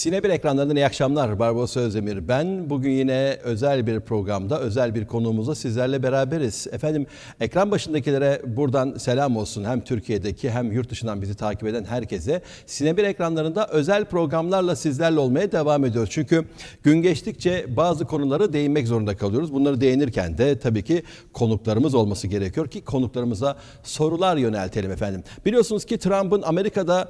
Sine bir ekranlarından iyi akşamlar. Barbaros Özdemir ben. Bugün yine özel bir programda, özel bir konuğumuzla sizlerle beraberiz. Efendim ekran başındakilere buradan selam olsun. Hem Türkiye'deki hem yurt dışından bizi takip eden herkese. Sine bir ekranlarında özel programlarla sizlerle olmaya devam ediyoruz. Çünkü gün geçtikçe bazı konuları değinmek zorunda kalıyoruz. Bunları değinirken de tabii ki konuklarımız olması gerekiyor ki konuklarımıza sorular yöneltelim efendim. Biliyorsunuz ki Trump'ın Amerika'da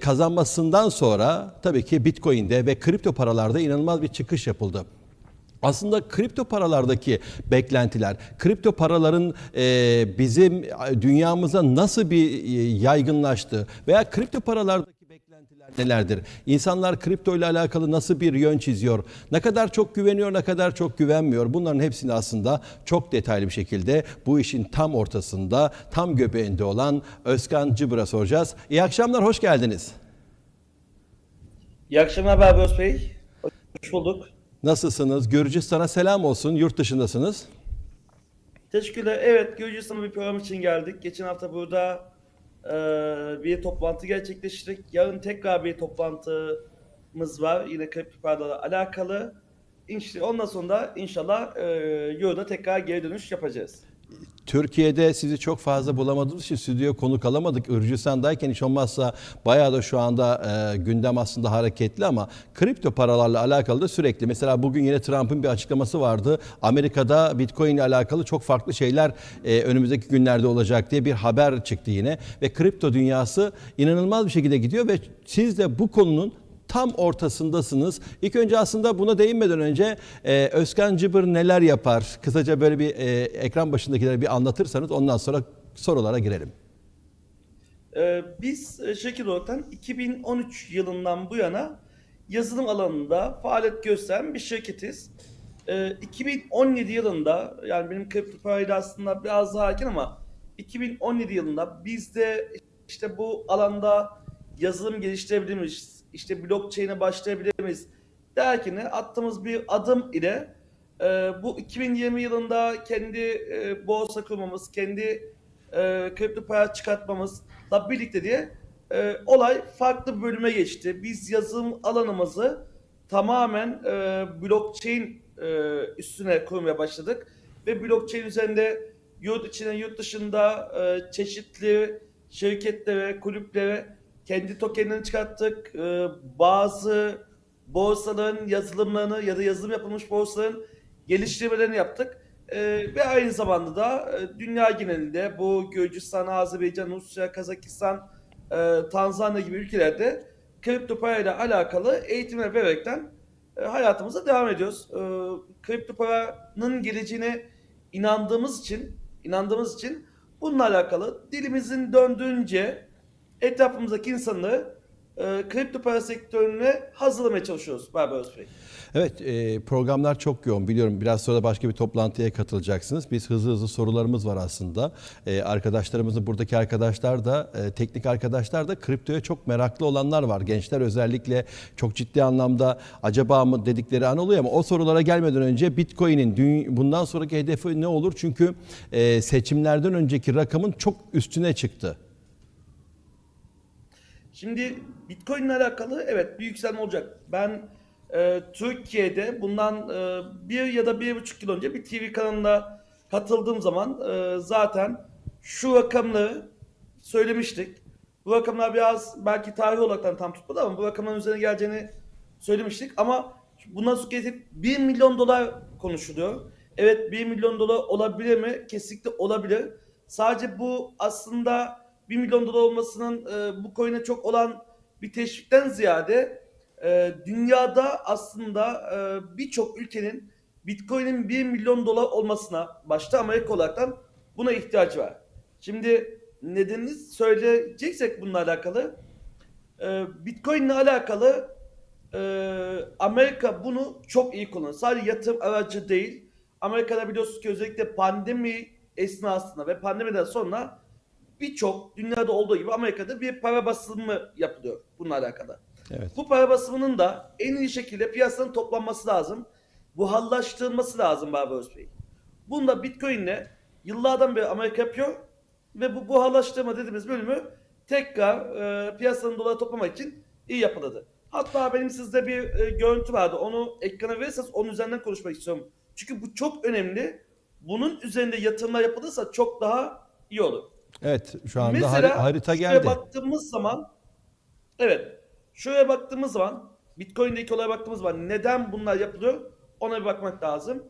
kazanmasından sonra tabii ki Bitcoin'de ve kripto paralarda inanılmaz bir çıkış yapıldı. Aslında kripto paralardaki beklentiler, kripto paraların e, bizim dünyamıza nasıl bir e, yaygınlaştı veya kripto paralardaki beklentiler nelerdir? İnsanlar kripto ile alakalı nasıl bir yön çiziyor? Ne kadar çok güveniyor, ne kadar çok güvenmiyor? Bunların hepsini aslında çok detaylı bir şekilde bu işin tam ortasında, tam göbeğinde olan Özkan Cıbır'a soracağız. İyi akşamlar, hoş geldiniz. İyi akşamlar Barbaros Bey. Hoş bulduk. Nasılsınız? Gürcistan'a selam olsun. Yurt dışındasınız. Teşekkürler. Evet, Gürcistan'a bir program için geldik. Geçen hafta burada e, bir toplantı gerçekleştirdik. Yarın tekrar bir toplantımız var. Yine kripto paralarla alakalı. İşte ondan sonra da inşallah e, Euro'da tekrar geri dönüş yapacağız. Türkiye'de sizi çok fazla bulamadığımız için stüdyoya konuk alamadık. Gürcistan'dayken hiç olmazsa bayağı da şu anda e, gündem aslında hareketli ama kripto paralarla alakalı da sürekli. Mesela bugün yine Trump'ın bir açıklaması vardı. Amerika'da Bitcoin ile alakalı çok farklı şeyler e, önümüzdeki günlerde olacak diye bir haber çıktı yine. Ve kripto dünyası inanılmaz bir şekilde gidiyor ve siz de bu konunun tam ortasındasınız. İlk önce aslında buna değinmeden önce e, Özkan Cıbır neler yapar? Kısaca böyle bir e, ekran başındakilere bir anlatırsanız ondan sonra sorulara girelim. Ee, biz e, şekil olarak 2013 yılından bu yana yazılım alanında faaliyet gösteren bir şirketiz. Ee, 2017 yılında yani benim kripto parayla aslında biraz daha erken ama 2017 yılında biz de işte bu alanda yazılım geliştirebilir miyiz? İşte blockchain'e başlayabilir miyiz? Derken attığımız bir adım ile e, bu 2020 yılında kendi e, borsa kurmamız, kendi e, kripto para çıkartmamızla birlikte diye e, olay farklı bölüme geçti. Biz yazılım alanımızı tamamen e, blockchain e, üstüne kurmaya başladık ve blockchain üzerinde yurt içine yurt dışında e, çeşitli şirketlere, kulüplere kendi tokenlerini çıkarttık. E, bazı borsaların yazılımlarını ya da yazılım yapılmış borsaların geliştirmelerini yaptık. Ee, ve aynı zamanda da e, dünya genelinde bu Gürcistan, Azerbaycan, Rusya, Kazakistan, e, Tanzanya gibi ülkelerde kripto parayla alakalı eğitimler vererekten e, hayatımıza devam ediyoruz. E, kripto paranın geleceğine inandığımız için, inandığımız için bununla alakalı dilimizin döndüğünce etrafımızdaki insanları e, kripto para sektörüne hazırlamaya çalışıyoruz Barbaros Bey. Evet e, programlar çok yoğun biliyorum. Biraz sonra başka bir toplantıya katılacaksınız. Biz hızlı hızlı sorularımız var aslında. E, arkadaşlarımızın buradaki arkadaşlar da e, teknik arkadaşlar da kriptoya çok meraklı olanlar var. Gençler özellikle çok ciddi anlamda acaba mı dedikleri an oluyor ama o sorulara gelmeden önce Bitcoin'in bundan sonraki hedefi ne olur? Çünkü e, seçimlerden önceki rakamın çok üstüne çıktı. Şimdi Bitcoin ile alakalı evet bir yükselme olacak. Ben e, Türkiye'de bundan e, bir ya da bir buçuk yıl önce bir TV kanalına katıldığım zaman e, zaten şu rakamları söylemiştik. Bu rakamlar biraz belki tarih olarak tam tutmadı ama bu rakamların üzerine geleceğini söylemiştik. Ama bundan sonra getirip 1 milyon dolar konuşuluyor. Evet 1 milyon dolar olabilir mi? Kesinlikle olabilir. Sadece bu aslında 1 milyon dolar olmasının e, bu coin'e çok olan bir teşvikten ziyade e, dünyada aslında e, birçok ülkenin Bitcoin'in 1 milyon dolar olmasına başta Amerika olaraktan buna ihtiyaç var. Şimdi nedenini söyleyeceksek bununla alakalı e, Bitcoin ile alakalı e, Amerika bunu çok iyi kullanıyor. Sadece yatırım aracı değil. Amerika'da biliyorsunuz ki özellikle pandemi esnasında ve pandemiden sonra birçok dünyada olduğu gibi Amerika'da bir para basımı yapılıyor bununla alakalı. Evet. Bu para basımının da en iyi şekilde piyasanın toplanması lazım. Buharlaştırılması lazım Barbaros Bey. Bunu da Bitcoin'le yıllardan beri Amerika yapıyor ve bu buharlaştırma dediğimiz bölümü tekrar e, piyasanın doları toplamak için iyi yapıladı. Hatta benim sizde bir e, görüntü vardı. Onu ekrana verirseniz onun üzerinden konuşmak istiyorum. Çünkü bu çok önemli. Bunun üzerinde yatırımlar yapılırsa çok daha iyi olur. Evet şu anda Mesela hari- harita geldi. baktığımız zaman evet şuraya baktığımız zaman Bitcoin'deki olaya baktığımız zaman neden bunlar yapılıyor ona bir bakmak lazım.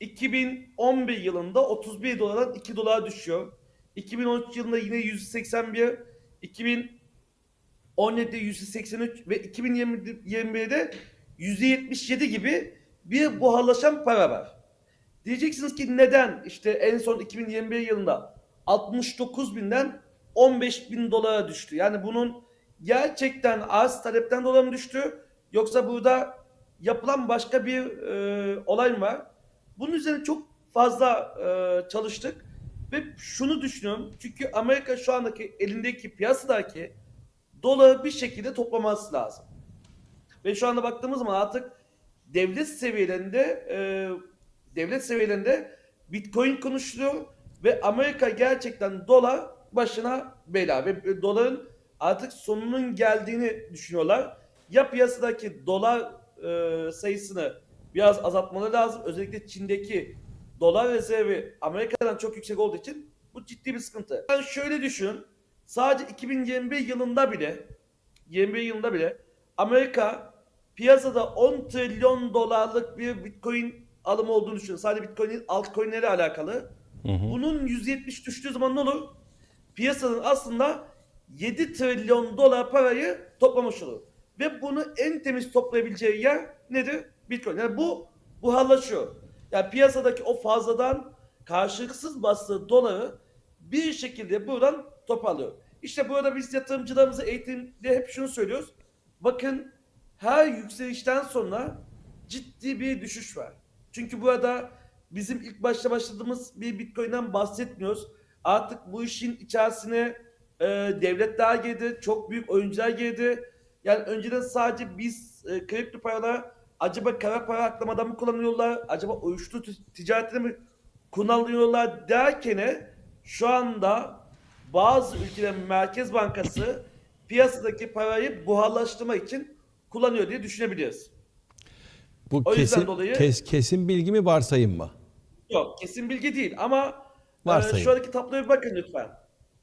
2011 yılında 31 dolardan 2 dolara düşüyor. 2013 yılında yine 181, 2017'de 183 ve 2021'de 177 gibi bir buharlaşan para var. Diyeceksiniz ki neden? İşte en son 2021 yılında 69 binden 15 bin dolara düştü. Yani bunun gerçekten arz talepten dolayı mı düştü? Yoksa burada yapılan başka bir e, olay mı var? Bunun üzerine çok fazla e, çalıştık ve şunu düşünüyorum. Çünkü Amerika şu andaki elindeki piyasadaki doları bir şekilde toplaması lazım. Ve şu anda baktığımız zaman artık devlet seviyelerinde e, devlet seviyelerinde Bitcoin konuşuluyor ve Amerika gerçekten dolar başına bela ve doların artık sonunun geldiğini düşünüyorlar. Ya piyasadaki dolar e, sayısını biraz azaltmaları lazım. Özellikle Çin'deki dolar rezervi Amerika'dan çok yüksek olduğu için bu ciddi bir sıkıntı. Yani şöyle düşün. Sadece 2021 yılında bile 21 yılında bile Amerika piyasada 10 trilyon dolarlık bir Bitcoin alımı olduğunu düşünün. Sadece Bitcoin'in altcoin'leri alakalı. Bunun 170 düştüğü zaman ne olur? Piyasanın aslında 7 trilyon dolar parayı toplamış olur. Ve bunu en temiz toplayabileceği yer nedir? Bitcoin. Yani bu buharlaşıyor. Yani piyasadaki o fazladan karşılıksız bastığı doları bir şekilde buradan toparlıyor. İşte burada biz yatırımcılarımıza eğitimde hep şunu söylüyoruz. Bakın her yükselişten sonra ciddi bir düşüş var. Çünkü burada bizim ilk başta başladığımız bir Bitcoin'den bahsetmiyoruz. Artık bu işin içerisine e, devletler girdi, çok büyük oyuncular girdi. Yani önceden sadece biz e, kripto paralar acaba kara para aklamadan mı kullanıyorlar? Acaba uyuşturucu ticaretine mi kullanıyorlar derken şu anda bazı ülkelerin merkez bankası piyasadaki parayı buharlaştırmak için kullanıyor diye düşünebiliriz. Bu O kesin, dolayı- kes- kesin bilgi mi varsayım mı? Yok kesin bilgi değil ama e, Varsayım. şu andaki tabloya bir bakın lütfen.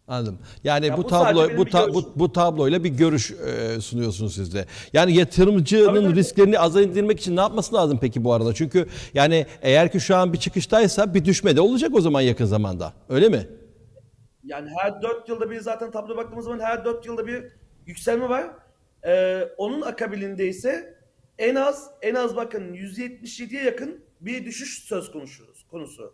Anladım. Yani Ya bu bu sadece tablo benim bu, bir ta- bu görüşüm. bu tabloyla bir görüş e, sunuyorsunuz siz de. Yani yatırımcının Tabii, risklerini aza indirmek için ne yapması lazım peki bu arada? Çünkü yani eğer ki şu an bir çıkıştaysa bir düşme de olacak o zaman yakın zamanda. Öyle mi? Yani her 4 yılda bir zaten tabloya baktığımız zaman her 4 yılda bir yükselme var. Ee, onun akabinde ise en az en az bakın 177'ye yakın bir düşüş söz konusu. Konusu.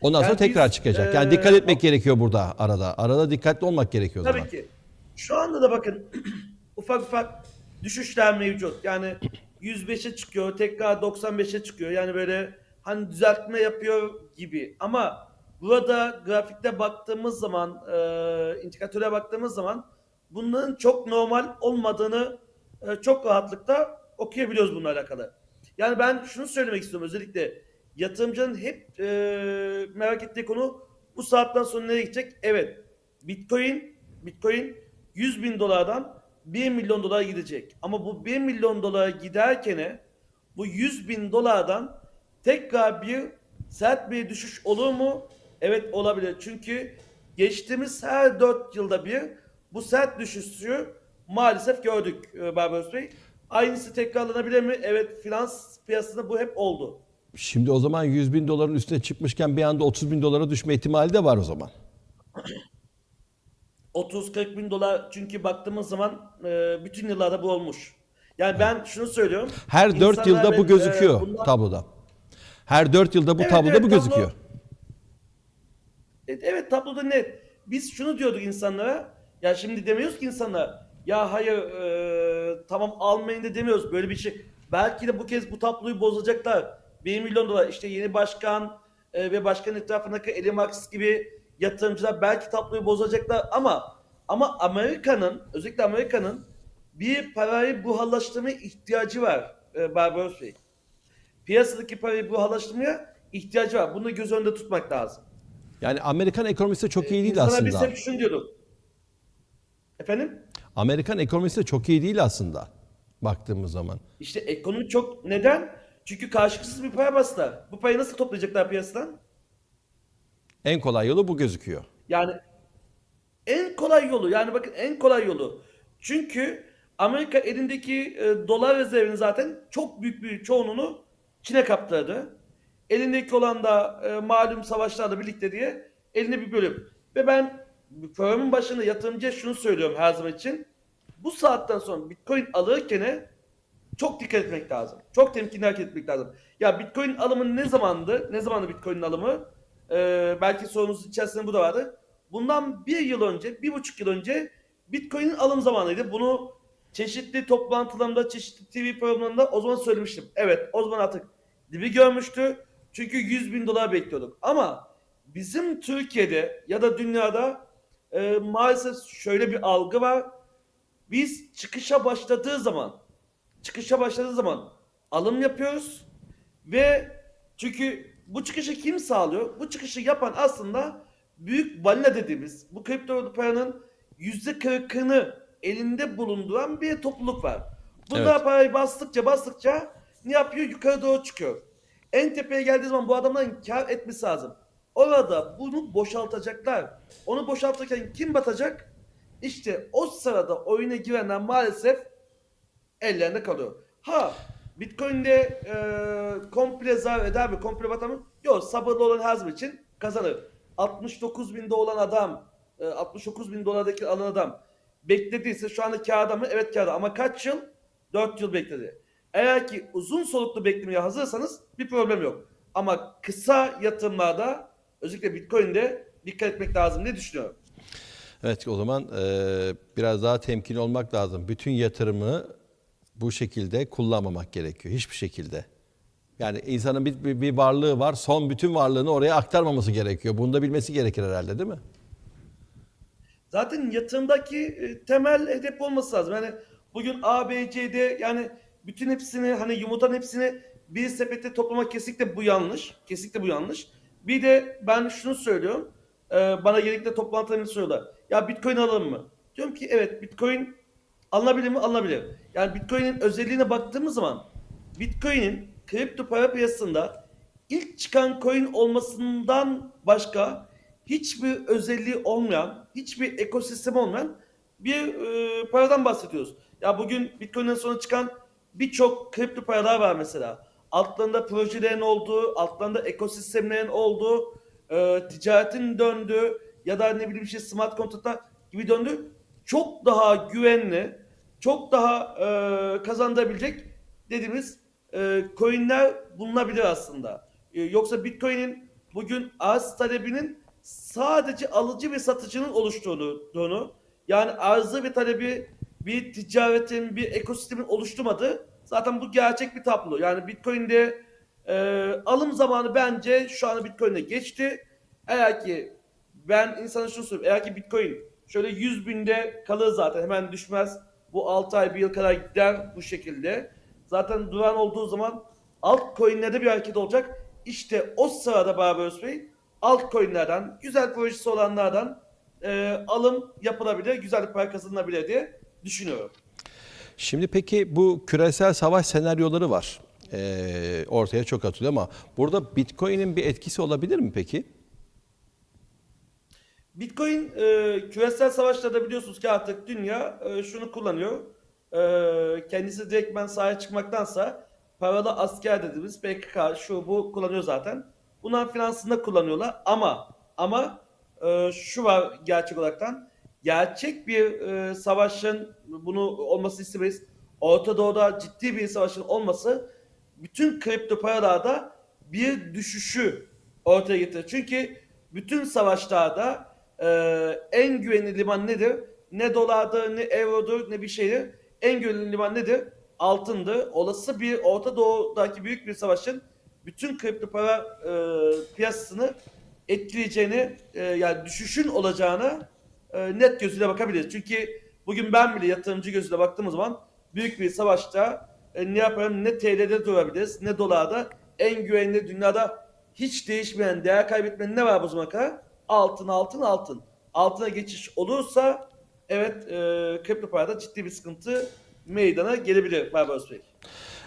Ondan sonra Yani tekrar biz, çıkacak. Yani e, dikkat etmek gerekiyor burada arada. Arada dikkatli olmak gerekiyor Tabii zaman. ki. Şu anda da bakın ufak ufak düşüşler mevcut. Yani 105'e çıkıyor, tekrar 95'e çıkıyor. Yani böyle hani düzeltme yapıyor gibi. Ama burada grafikte baktığımız zaman, e, indikatöre baktığımız zaman bunların çok normal olmadığını e, çok rahatlıkla okuyabiliyoruz bununla alakalı. Yani ben şunu söylemek istiyorum özellikle yatırımcının hep e, merak ettiği konu bu saatten sonra nereye gidecek? Evet Bitcoin Bitcoin 100 bin dolardan 1 milyon dolara gidecek. Ama bu 1 milyon dolara giderken bu 100 bin dolardan tekrar bir sert bir düşüş olur mu? Evet olabilir. Çünkü geçtiğimiz her 4 yılda bir bu sert düşüşü maalesef gördük e, Barbaros Bey. Aynısı tekrarlanabilir mi? Evet finans piyasasında bu hep oldu. Şimdi o zaman 100 bin doların üstüne çıkmışken bir anda 30 bin dolara düşme ihtimali de var o zaman. 30-40 bin dolar çünkü baktığımız zaman e, bütün yıllarda bu olmuş. Yani ben şunu söylüyorum. Her 4 insanlar yılda ve, bu e, gözüküyor bundan- tabloda. Her 4 yılda bu Evet, tabloda evet, bu tablo- gözüküyor. Evet, evet tabloda net. Biz şunu diyorduk insanlara. Ya şimdi demiyoruz ki insanlara. Ya hayır e, tamam almayın da demiyoruz. Böyle bir şey. Belki de bu kez bu tabloyu bozacaklar. 1 milyon dolar işte yeni başkan e, ve başkan etrafındaki Elon Musk gibi yatırımcılar belki tabloyu bozacaklar ama ama Amerika'nın özellikle Amerika'nın bir parayı buharlaştırmaya ihtiyacı var e, Barbaros Bey. Piyasadaki parayı buharlaştırmaya ihtiyacı var. Bunu göz önünde tutmak lazım. Yani Amerikan ekonomisi de çok iyi değil İnsanlar biz aslında. hep şunu diyorduk. Efendim? Amerikan ekonomisi de çok iyi değil aslında. baktığımız zaman. İşte ekonomi çok neden? Çünkü karşılıksız bir para bastılar. Bu parayı nasıl toplayacaklar piyasadan? En kolay yolu bu gözüküyor. Yani en kolay yolu yani bakın en kolay yolu. Çünkü Amerika elindeki e, dolar rezervinin zaten çok büyük bir çoğunluğunu Çin'e kaptırdı. Elindeki olan da e, malum savaşlarla birlikte diye eline bir bölüm. Ve ben programın başında yatırımcıya şunu söylüyorum her zaman için. Bu saatten sonra Bitcoin alırken çok dikkat etmek lazım. Çok temkinli hareket etmek lazım. Ya Bitcoin alımı ne zamandı? Ne zamandı Bitcoin'in alımı? Ee, belki sorunuz içerisinde bu da vardı. Bundan bir yıl önce, bir buçuk yıl önce Bitcoin'in alım zamanıydı. Bunu çeşitli toplantılarımda, çeşitli TV programlarında o zaman söylemiştim. Evet, o zaman artık dibi görmüştü. Çünkü 100 bin dolar bekliyorduk. Ama bizim Türkiye'de ya da dünyada e, maalesef şöyle bir algı var. Biz çıkışa başladığı zaman çıkışa başladığı zaman alım yapıyoruz ve çünkü bu çıkışı kim sağlıyor? Bu çıkışı yapan aslında büyük balina dediğimiz bu kripto paranın yüzde kırkını elinde bulunduran bir topluluk var. Bunlar Evet. parayı bastıkça bastıkça ne yapıyor? Yukarı doğru çıkıyor. En tepeye geldiği zaman bu adamların kar etmesi lazım. Orada bunu boşaltacaklar. Onu boşaltırken kim batacak? İşte o sırada oyuna girenler maalesef ellerinde kalıyor. Ha Bitcoin'de e, komple zarar eder mi? Komple batar mı? Yok sabırlı olan zaman için kazanır. 69 binde olan adam e, 69 bin dolardaki alan adam beklediyse şu anda kârda mı? Evet kârda ama kaç yıl? 4 yıl bekledi. Eğer ki uzun soluklu beklemeye hazırsanız bir problem yok. Ama kısa yatırımlarda özellikle Bitcoin'de dikkat etmek lazım diye düşünüyorum. Evet o zaman e, biraz daha temkinli olmak lazım. Bütün yatırımı bu şekilde kullanmamak gerekiyor. Hiçbir şekilde. Yani insanın bir, bir, bir varlığı var. Son bütün varlığını oraya aktarmaması gerekiyor. Bunu da bilmesi gerekir herhalde değil mi? Zaten yatırımdaki e, temel hedef olması lazım. Yani bugün A, B, C, D yani bütün hepsini hani yumurtanın hepsini bir sepete toplamak kesinlikle bu yanlış. Kesinlikle bu yanlış. Bir de ben şunu söylüyorum. E, bana gerekli toplantılarını soruyorlar. Ya Bitcoin alalım mı? Diyorum ki evet Bitcoin alınabilir mi? Alınabilir. Yani Bitcoin'in özelliğine baktığımız zaman Bitcoin'in kripto para piyasasında ilk çıkan coin olmasından başka hiçbir özelliği olmayan, hiçbir ekosistem olmayan bir e, paradan bahsediyoruz. Ya bugün Bitcoin'den sonra çıkan birçok kripto paralar var mesela. Altlarında projelerin olduğu, altlarında ekosistemlerin olduğu, e, ticaretin döndüğü ya da ne bileyim işte smart kontratlar gibi döndü. Çok daha güvenli, çok daha e, kazandırabilecek dediğimiz e, coinler bulunabilir aslında. E, yoksa Bitcoin'in bugün arz talebinin sadece alıcı ve satıcının oluşturduğunu yani arzı ve talebi bir ticaretin, bir ekosistemin oluşturmadığı zaten bu gerçek bir tablo. Yani Bitcoin'de e, alım zamanı bence şu anda Bitcoin'e geçti. Eğer ki ben insana şunu söyleyeyim. Eğer ki Bitcoin şöyle 100 binde kalır zaten hemen düşmez. Bu 6 ay bir yıl kadar gider bu şekilde. Zaten duran olduğu zaman altcoin'lerde bir hareket olacak. İşte o sırada Barbaros Bey altcoin'lerden, güzel projesi olanlardan e, alım yapılabilir, güzel para kazanılabilir diye düşünüyorum. Şimdi peki bu küresel savaş senaryoları var. Ee, ortaya çok atılıyor ama burada Bitcoin'in bir etkisi olabilir mi peki? Bitcoin e, küresel savaşlarda biliyorsunuz ki artık dünya e, şunu kullanıyor. E, kendisi direktmen sahaya çıkmaktansa paralı asker dediğimiz PKK şu bu kullanıyor zaten. Bunlar finansında kullanıyorlar ama ama e, şu var gerçek olaraktan gerçek bir e, savaşın bunu olması istemeyiz. Orta Doğu'da ciddi bir savaşın olması bütün kripto paralarda bir düşüşü ortaya getirir. Çünkü bütün savaşlarda e, en güvenli liman nedir? Ne dolardır, ne eurodur, ne bir şeydir. En güvenli liman nedir? Altındır. Olası bir Orta Doğu'daki büyük bir savaşın bütün kripto para e, piyasasını etkileyeceğini, e, yani düşüşün olacağını e, net gözüyle bakabiliriz. Çünkü bugün ben bile yatırımcı gözüyle baktığım zaman büyük bir savaşta e, ne yaparım ne TL'de durabiliriz ne dolarda en güvenli dünyada hiç değişmeyen değer kaybetmeyen ne var bu zamana kadar? Altın altın altın. Altına geçiş olursa evet e, kripto parada ciddi bir sıkıntı meydana gelebilir Barbaros Bey.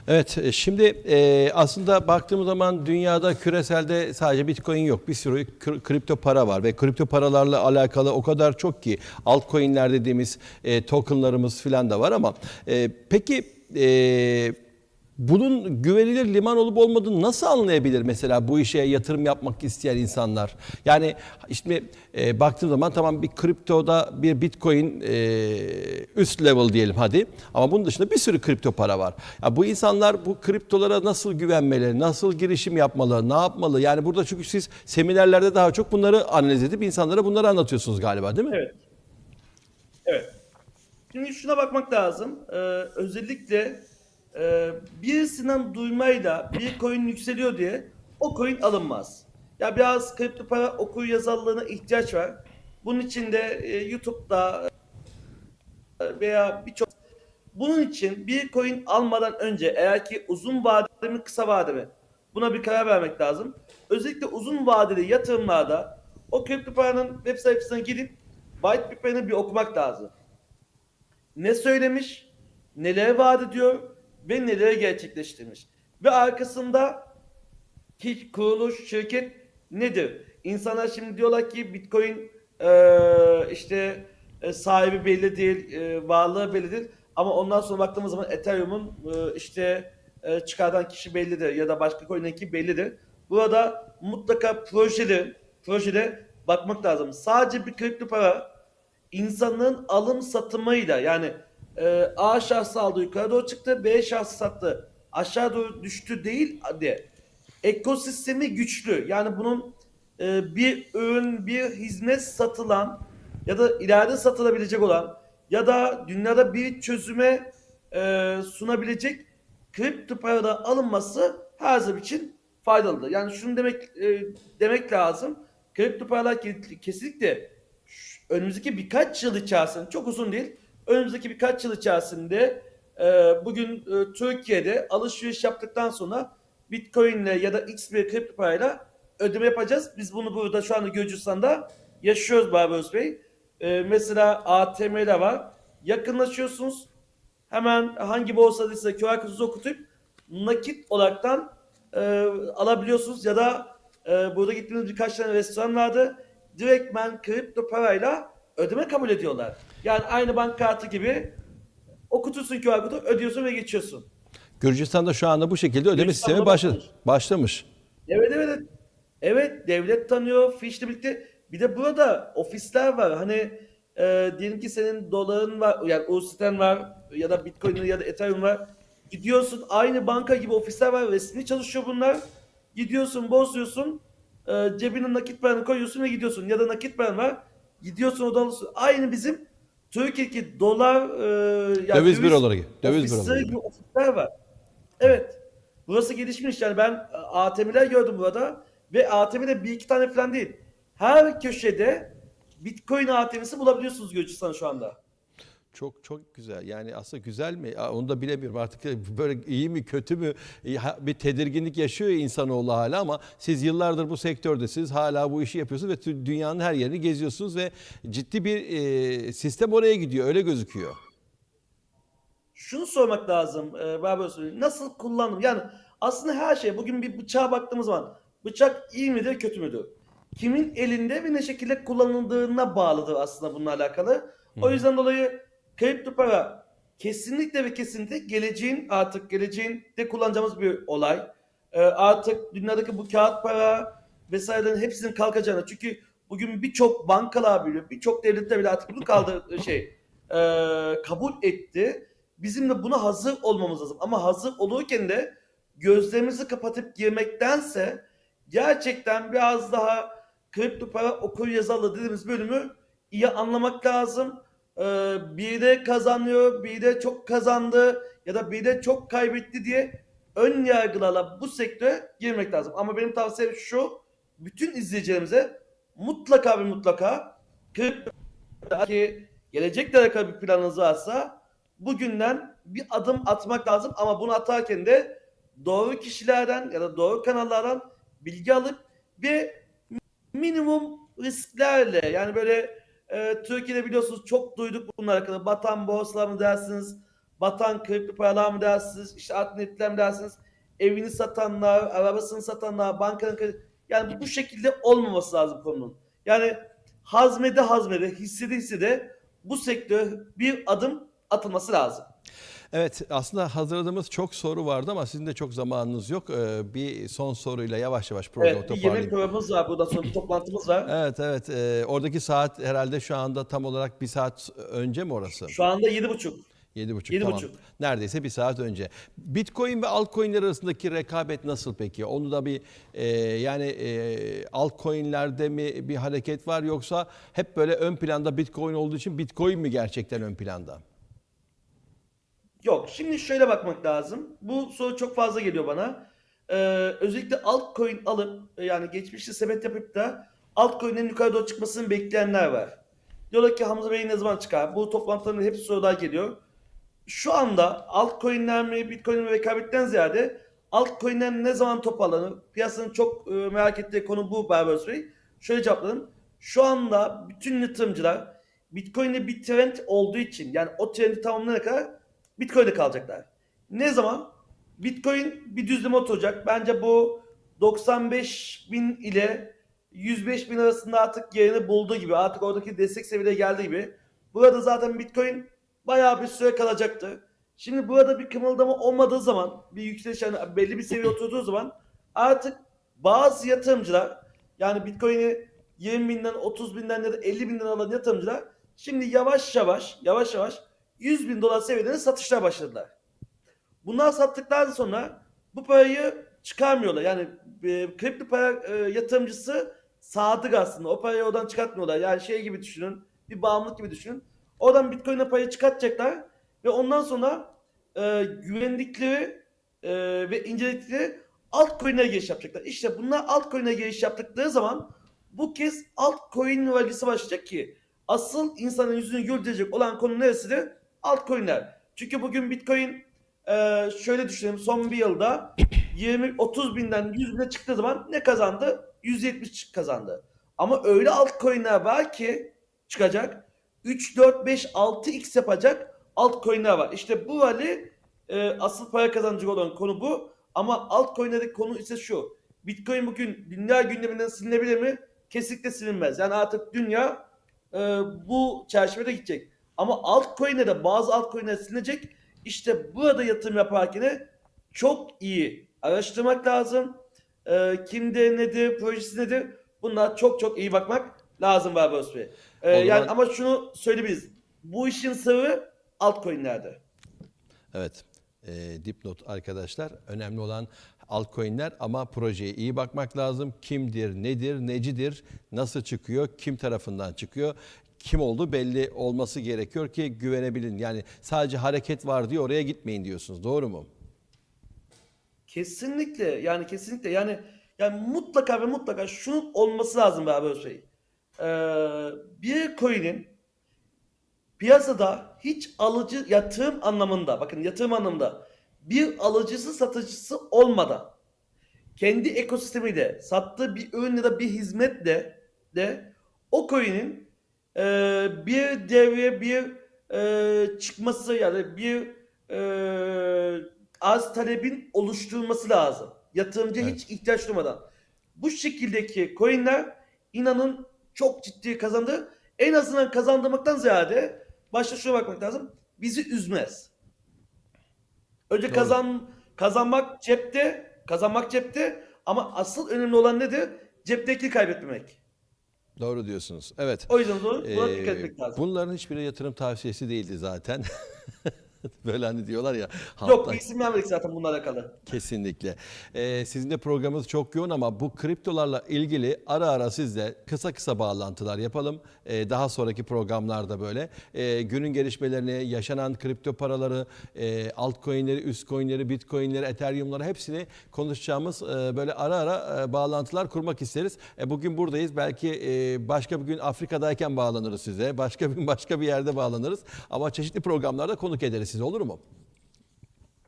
Evet, e, şimdi e, aslında baktığımız zaman dünyada küreselde sadece Bitcoin yok. Bir sürü kri- kripto para var ve kripto paralarla alakalı o kadar çok ki altcoin'ler dediğimiz e, tokenlarımız falan da var ama e, peki e, bunun güvenilir liman olup olmadığını nasıl anlayabilir mesela bu işe yatırım yapmak isteyen insanlar? Yani işte e, baktığım zaman tamam bir kriptoda bir bitcoin e, üst level diyelim hadi ama bunun dışında bir sürü kripto para var. Ya bu insanlar bu kriptolara nasıl güvenmeli, nasıl girişim yapmalı, ne yapmalı? Yani burada çünkü siz seminerlerde daha çok bunları analiz edip insanlara bunları anlatıyorsunuz galiba değil mi? Evet. Evet. Şimdi şuna bakmak lazım. Ee, özellikle e, birisinden duymayla bir coin yükseliyor diye o coin alınmaz. Ya biraz kripto para okur yazarlığına ihtiyaç var. Bunun için de e, YouTube'da e, veya birçok bunun için bir coin almadan önce eğer ki uzun vadeli mi kısa vadeli mi buna bir karar vermek lazım. Özellikle uzun vadeli yatırımlarda o kripto paranın web sayfasına gidip white paper'ını bir okumak lazım. Ne söylemiş, neler vaat ediyor ve neleri gerçekleştirmiş. Ve arkasında ki kuruluş, şirket nedir? İnsanlar şimdi diyorlar ki Bitcoin eee, işte e, sahibi belli değil, e, varlığı belli değil. Ama ondan sonra baktığımız zaman Ethereum'un e, işte e, çıkardan kişi bellidir ya da başka coin'deki bellidir. Burada mutlaka projeli, projede bakmak lazım. Sadece bir kripto para insanın alım satımıyla yani e, A şahsı aldı yukarı doğru çıktı, B şahsı sattı aşağı doğru düştü değil diye ekosistemi güçlü. Yani bunun e, bir ürün, bir hizmet satılan ya da ileride satılabilecek olan ya da dünyada bir çözüme e, sunabilecek kripto parada alınması her zaman için faydalıdır. Yani şunu demek e, demek lazım. Kripto paralar ke- kesinlikle önümüzdeki birkaç yıl içerisinde çok uzun değil. Önümüzdeki birkaç yıl içerisinde e, bugün e, Türkiye'de alışveriş yaptıktan sonra Bitcoin ile ya da X bir kripto parayla ödeme yapacağız. Biz bunu burada şu anda Gürcistan'da yaşıyoruz Barbaros Bey. Ee, mesela ATM'de var. Yakınlaşıyorsunuz. Hemen hangi borsadaysa QR kodunuzu okutup nakit olaraktan e, alabiliyorsunuz ya da e, burada gittiğimiz birkaç tane restoran vardı. Direktmen kripto parayla ödeme kabul ediyorlar. Yani aynı banka kartı gibi okutursun QR kodu ödüyorsun ve geçiyorsun. Gürcistan'da şu anda bu şekilde ödeme sistemi başladı. başlamış. Başlamış. Evet evet. evet. Devlet tanıyor fişle birlikte. Bir de burada ofisler var. Hani e, diyelim ki senin doların var yani USDT'n var ya da Bitcoin'in ya da Ethereum var. Gidiyorsun aynı banka gibi ofisler var. Resmi çalışıyor bunlar. Gidiyorsun bozuyorsun. E, cebine nakit paranı koyuyorsun ve gidiyorsun. Ya da nakit paran var. Gidiyorsun odan alıyorsun. Aynı bizim Türkiye'deki dolar e, yani Döviz büroları gibi. Döviz büroları gibi. gibi ofisler var. Evet. Burası gelişmiş yani ben e, ATM'ler gördüm burada ve ATM'de bir iki tane falan değil. Her köşede Bitcoin ATM'si bulabiliyorsunuz Gürcistan şu anda. Çok çok güzel. Yani aslında güzel mi? Onu da bilemiyorum artık böyle iyi mi kötü mü bir tedirginlik yaşıyor insanoğlu hala ama siz yıllardır bu sektördesiniz hala bu işi yapıyorsunuz ve dünyanın her yerini geziyorsunuz ve ciddi bir e, sistem oraya gidiyor öyle gözüküyor. Şunu sormak lazım e, Barbaros Nasıl kullandım? Yani aslında her şey bugün bir bıçağa baktığımız zaman bıçak iyi midir kötü müdür? Kimin elinde ve ne şekilde kullanıldığına bağlıdır aslında bununla alakalı. O yüzden dolayı kripto para kesinlikle ve kesinlikle geleceğin artık geleceğin de kullanacağımız bir olay. E, artık dünyadaki bu kağıt para vesairelerin hepsinin kalkacağını çünkü bugün birçok bankalar bile birçok devletler bile artık bunu kaldı şey e, kabul etti. Bizim de buna hazır olmamız lazım. Ama hazır olurken de gözlerimizi kapatıp girmektense gerçekten biraz daha kripto para okur yazarlı dediğimiz bölümü iyi anlamak lazım. Ee, biri de kazanıyor, biri de çok kazandı ya da biri de çok kaybetti diye ön yargılarla bu sektöre girmek lazım. Ama benim tavsiyem şu, bütün izleyicilerimize mutlaka ve mutlaka ki gelecekle alakalı bir planınız varsa bugünden bir adım atmak lazım ama bunu atarken de doğru kişilerden ya da doğru kanallardan bilgi alıp ve minimum risklerle yani böyle e, Türkiye'de biliyorsunuz çok duyduk bunlar hakkında batan borsalar mı dersiniz batan kripto paralar mı dersiniz, işte alternetler mi dersiniz, evini satanlar, arabasını satanlar, bankanın. Yani bu şekilde olmaması lazım konunun. Yani hazmede hazmede, hissede hissede bu sektör bir adım atılması lazım. Evet aslında hazırladığımız çok soru vardı ama sizin de çok zamanınız yok. Ee, bir son soruyla yavaş yavaş programı Evet, bir yemek toparlayayım. programımız var. Buradan sonra bir toplantımız var. Evet evet Ee, oradaki saat herhalde şu anda tam olarak bir saat önce mi orası? Şu anda yedi buçuk. Yedi buçuk tamam. buçuk. Neredeyse bir saat önce. Bitcoin ve altcoin'ler arasındaki rekabet nasıl peki? Onu da bir e, yani e, altcoin'lerde mi bir hareket var yoksa hep böyle ön planda Bitcoin olduğu için Bitcoin mi gerçekten ön planda? Yok. Şimdi şöyle bakmak lazım. Bu soru çok fazla geliyor bana. Ee, özellikle altcoin alıp e, yani geçmişte sepet yapıp da altcoin'in yukarı doğru çıkmasını bekleyenler var. Diyorlar ki Hamza Bey ne zaman çıkar? Bu toplantıların hepsi sorular geliyor. Şu anda altcoin'ler mi Bitcoin mi rekabetten ziyade altcoin'ler ne zaman toparlanır? Piyasanın çok e, merak ettiği konu bu Barbaros Bey. Şöyle cevapladım. Şu anda bütün yatırımcılar Bitcoin'de bir trend olduğu için yani o trendi tamamlayana kadar Bitcoin'de kalacaklar. Ne zaman? Bitcoin bir düzleme oturacak. Bence bu 95 bin ile 105 bin arasında artık yerini bulduğu gibi. Artık oradaki destek seviyeye geldiği gibi. Burada zaten Bitcoin bayağı bir süre kalacaktır. Şimdi burada bir kımıldama olmadığı zaman, bir yükseliş yani belli bir seviye oturduğu zaman artık bazı yatırımcılar yani Bitcoin'i 20 binden, 30 binden ya da 50 binden alan yatırımcılar şimdi yavaş yavaş, yavaş yavaş 100 bin dolar seviyelerine satışlar başladılar. Bunlar sattıktan sonra bu parayı çıkarmıyorlar. Yani e, kripto para e, yatırımcısı sadık aslında. O parayı oradan çıkartmıyorlar. Yani şey gibi düşünün. Bir bağımlılık gibi düşünün. Oradan Bitcoin'e parayı çıkartacaklar ve ondan sonra e, güvendikleri e, ve inceledikleri altcoin'e giriş yapacaklar. İşte bunlar altcoin'e giriş yaptıkları zaman bu kez altcoin rallisi başlayacak ki asıl insanın yüzünü güldürecek olan konu neresidir? Altcoin'ler. Çünkü bugün Bitcoin e, şöyle düşünelim son bir yılda 20-30 binden 100 bine çıktığı zaman ne kazandı? 170 kazandı. Ama öyle altcoin'ler var ki çıkacak 3, 4, 5, 6x yapacak altcoin'ler var. İşte bu rally e, asıl para kazanacak olan konu bu. Ama altcoin'lerdeki konu ise şu. Bitcoin bugün dünya gündeminden silinebilir mi? Kesinlikle silinmez. Yani artık dünya e, bu çerçevede gidecek. Ama altcoin'e de bazı altcoin'ler silinecek. İşte burada yatırım yaparken çok iyi araştırmak lazım. E, kimde nedir, projesi nedir? Bunlar çok çok iyi bakmak lazım Barbaros Bey. E, zaman- yani ama şunu söyleyebiliriz. Bu işin sırrı altcoin'lerde. Evet. E, dipnot arkadaşlar. Önemli olan altcoin'ler ama projeye iyi bakmak lazım. Kimdir, nedir, necidir, nasıl çıkıyor, kim tarafından çıkıyor, kim olduğu belli olması gerekiyor ki güvenebilin. Yani sadece hareket var diye oraya gitmeyin diyorsunuz. Doğru mu? Kesinlikle yani kesinlikle yani yani mutlaka ve mutlaka şunun olması lazım be abi şey. Ee, bir coin'in piyasada hiç alıcı yatırım anlamında bakın yatırım anlamında bir alıcısı satıcısı olmadan kendi ekosistemiyle sattığı bir ürün ya da bir hizmetle de o coin'in e, bir devre bir e, çıkması yani bir e, az talebin oluşturulması lazım. Yatırımcı Evet. hiç ihtiyaç duymadan. Bu şekildeki coinler inanın çok ciddi kazandı. En azından kazandırmaktan ziyade başta şuna bakmak lazım. Bizi üzmez. Önce Doğru. kazan kazanmak cepte, kazanmak cepte ama asıl önemli olan nedir? Cepteki kaybetmemek. Doğru diyorsunuz. Evet. O yüzden buna, Ee, dikkat etmek lazım. Bunların hiçbiri yatırım tavsiyesi değildi zaten. Böyle hani diyorlar ya. Yok bir isim vermedik zaten bununla alakalı. Kesinlikle. Ee, sizin de programınız çok yoğun ama bu kriptolarla ilgili ara ara sizle kısa kısa bağlantılar yapalım. Ee, daha sonraki programlarda böyle. Ee, günün gelişmelerini, yaşanan kripto paraları, e, altcoin'leri, üst coin'leri, bitcoin'leri, ethereum'ları hepsini konuşacağımız e, böyle ara ara e, bağlantılar kurmak isteriz. E, bugün buradayız. Belki e, başka bir gün Afrika'dayken bağlanırız size. Başka bir başka bir yerde bağlanırız. Ama çeşitli programlarda konuk ederiz size olur mu?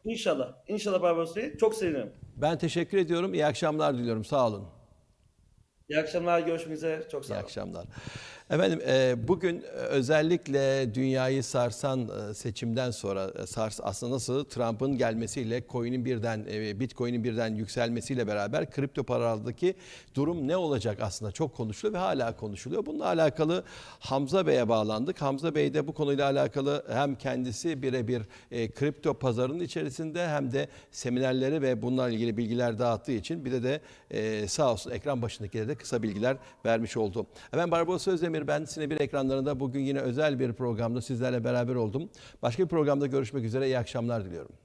İnşallah. İnşallah Barbaros Bey. Çok sevinirim. Ben teşekkür ediyorum. İyi akşamlar diliyorum. Sağ olun. İyi akşamlar. Görüşmek üzere. Çok İyi sağ olun. akşamlar. Efendim e, bugün e, özellikle dünyayı sarsan e, seçimden sonra sars aslında nasıl Trump'ın gelmesiyle coin'in birden Bitcoin'in birden yükselmesiyle beraber kripto paralardaki durum ne olacak aslında çok konuşuluyor ve hala konuşuluyor. Bununla alakalı Hamza Bey'e bağlandık. Hamza Bey de bu konuyla alakalı hem kendisi birebir kripto pazarının içerisinde hem de seminerleri ve bununla ilgili bilgiler dağıttığı için bir de de sağ olsun ekran başındakilere de kısa bilgiler vermiş oldu. Efendim Barbaros Özdemir ben Sinebir ekranlarında bugün yine özel bir programda sizlerle beraber oldum. Başka bir programda görüşmek üzere iyi akşamlar diliyorum.